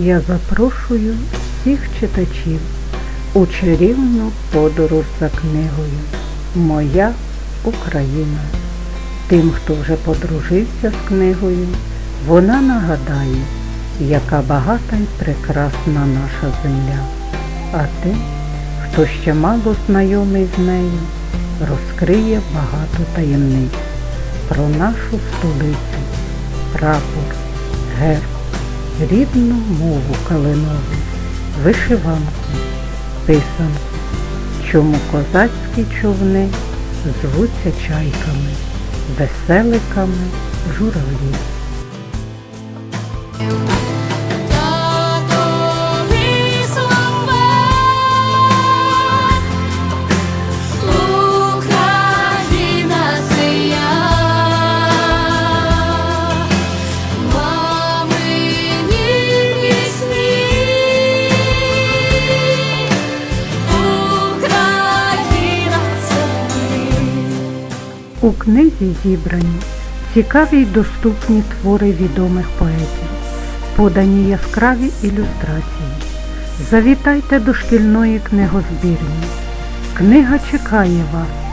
Я запрошую всіх читачів у чарівну подорож за книгою Моя Україна. Тим, хто вже подружився з книгою, вона нагадає, яка багата й прекрасна наша земля. А тим, хто ще мало знайомий з нею, розкриє багато таємниць про нашу столицю, прапор, герб, рідну мову калинову, вишиванку, писанку, чому козацькі човни звуться чайками, веселиками журавлів. У книзі зібрані цікаві й доступні твори відомих поетів, подані яскраві ілюстрації. Завітайте до шкільної книгозбірні. Книга чекає вас